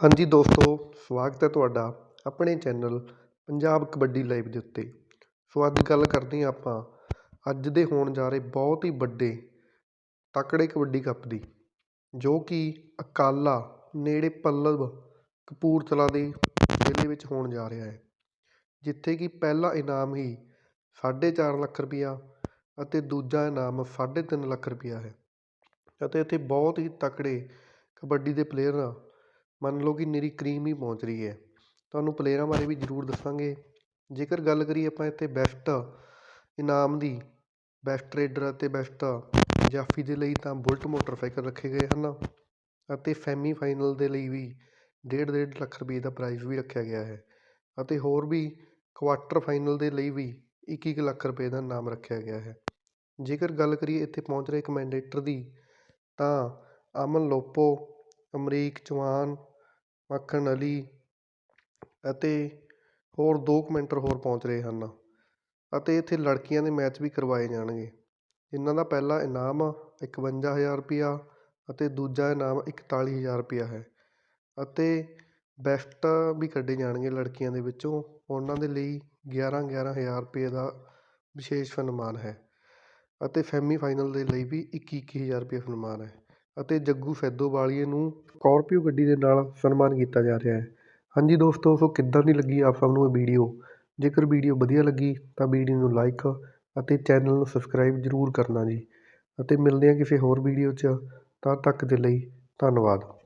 ਹਾਂਜੀ ਦੋਸਤੋ, ਸਵਾਗਤ ਹੈ ਤੁਹਾਡਾ ਆਪਣੇ ਚੈਨਲ ਪੰਜਾਬ ਕਬੱਡੀ ਲਾਈਵ ਦੇ ਉੱਤੇ। ਸੋ ਅੱਜ ਗੱਲ ਕਰਦੇ ਹਾਂ ਆਪਾਂ, ਅੱਜ ਦੇ ਹੋਣ ਜਾ ਰਹੇ ਬਹੁਤ ਹੀ ਵੱਡੇ ਤਕੜੇ ਕਬੱਡੀ ਕੱਪ ਦੀ, ਜੋ ਕਿ ਅਕਾਲਾ ਨੇੜੇ ਪੱਲਵ ਕਪੂਰਥਲਾ ਦੇ ਜ਼ਿਲ੍ਹੇ ਵਿੱਚ ਹੋਣ ਜਾ ਰਿਹਾ ਹੈ, ਜਿੱਥੇ ਕਿ ਪਹਿਲਾ ਇਨਾਮ ਹੀ ਸਾਢੇ ਚਾਰ ਲੱਖ ਰੁਪਈਆ ਅਤੇ ਦੂਜਾ ਇਨਾਮ ਸਾਢੇ ਤਿੰਨ ਲੱਖ ਰੁਪਇਆ ਹੈ। ਅਤੇ ਇੱਥੇ ਬਹੁਤ ਹੀ ਤਕੜੇ ਕਬੱਡੀ ਦੇ ਪਲੇਅਰ ਮੰਨ ਲਓ ਕਿ ਨਿਰੀ ਕਰੀਮ ਹੀ ਪਹੁੰਚ ਰਹੀ ਹੈ। ਤੁਹਾਨੂੰ ਪਲੇਅਰਾਂ ਬਾਰੇ ਵੀ ਜ਼ਰੂਰ ਦੱਸਾਂਗੇ। ਜੇਕਰ ਗੱਲ ਕਰੀਏ ਆਪਾਂ ਇੱਥੇ ਬੈਸਟ ਇਨਾਮ ਦੀ ਬੈਸਟ ਰੇਡਰ ਅਤੇ ਬੈਸਟ ਜਾਫੀ ਦੇ ਲਈ ਤਾਂ ਬੁਲਟ ਮੋਟਰਸਾਈਕਲ ਰੱਖੇ ਗਏ ਹਨ ਅਤੇ ਸੈਮੀ ਫਾਈਨਲ ਦੇ ਲਈ ਵੀ ਡੇਢ ਡੇਢ ਲੱਖ ਰੁਪਏ ਦਾ ਪ੍ਰਾਈਜ਼ ਵੀ ਰੱਖਿਆ ਗਿਆ ਹੈ ਅਤੇ ਹੋਰ ਵੀ ਕੁਆਟਰ ਫਾਈਨਲ ਦੇ ਲਈ ਵੀ ਇੱਕ ਇੱਕ ਲੱਖ ਰੁਪਏ ਦਾ ਇਨਾਮ ਰੱਖਿਆ ਗਿਆ ਹੈ। ਜੇਕਰ ਗੱਲ ਕਰੀਏ ਇੱਥੇ ਪਹੁੰਚ ਰਹੇ ਕਮੈਂਡੇਟਰ ਦੀ ਤਾਂ ਅਮਨ ਲੋਪੋ, ਅਮਰੀਕ ਚੌਹਾਨ ਮੱਖਣ ਅਲੀ ਅਤੇ ਹੋਰ ਦੋ ਕੁ ਕਮੈਂਟਰ ਹੋਰ ਪਹੁੰਚ ਰਹੇ ਹਨ ਅਤੇ ਇੱਥੇ ਲੜਕੀਆਂ ਦੇ ਮੈਚ ਵੀ ਕਰਵਾਏ ਜਾਣਗੇ। ਇਹਨਾਂ ਦਾ ਪਹਿਲਾ ਇਨਾਮ ਇਕਵੰਜਾ ਹਜ਼ਾਰ ਰੁਪਈਆ ਅਤੇ ਦੂਜਾ ਇਨਾਮ ਇਕਤਾਲੀ ਹਜ਼ਾਰ ਰੁਪਈਆ ਹੈ ਅਤੇ ਬੈਸਟ ਵੀ ਕੱਢੇ ਜਾਣਗੇ ਲੜਕੀਆਂ ਦੇ ਵਿੱਚੋਂ। ਉਹਨਾਂ ਦੇ ਲਈ ਗਿਆਰਾਂ ਗਿਆਰਾਂ ਹਜ਼ਾਰ ਰੁਪਏ ਦਾ ਵਿਸ਼ੇਸ਼ ਸਨਮਾਨ ਹੈ ਅਤੇ ਸੈਮੀ ਫਾਈਨਲ ਦੇ ਲਈ ਵੀ ਇੱਕੀ ਇੱਕੀ ਹਜ਼ਾਰ ਰੁਪਏ ਸਨਮਾਨ ਹੈ। ਅਤੇ ਜੱਗੂ ਸੈਦੋਵਾਲੀਏ ਨੂੰ ਸਕਾਰਪੀਓ ਗੱਡੀ ਦੇ ਨਾਲ ਸਨਮਾਨ ਕੀਤਾ ਜਾ ਰਿਹਾ ਹੈ। ਹਾਂਜੀ ਦੋਸਤੋ, ਸੋ ਕਿੱਦਾਂ ਦੀ ਲੱਗੀ ਆਪ ਸਭ ਨੂੰ ਇਹ ਵੀਡੀਓ? ਜੇਕਰ ਵੀਡੀਓ ਵਧੀਆ ਲੱਗੀ, ਤਾਂ ਵੀਡੀਓ ਨੂੰ ਲਾਈਕ ਅਤੇ ਚੈਨਲ ਨੂੰ ਸਬਸਕ੍ਰਾਈਬ ਜ਼ਰੂਰ ਕਰਨਾ ਜੀ। ਅਤੇ ਮਿਲਦੇ ਹਾਂ ਕਿਸੇ ਹੋਰ ਵੀਡੀਓ 'ਚ। ਤਦ ਤੱਕ ਦੇ ਲਈ ਧੰਨਵਾਦ।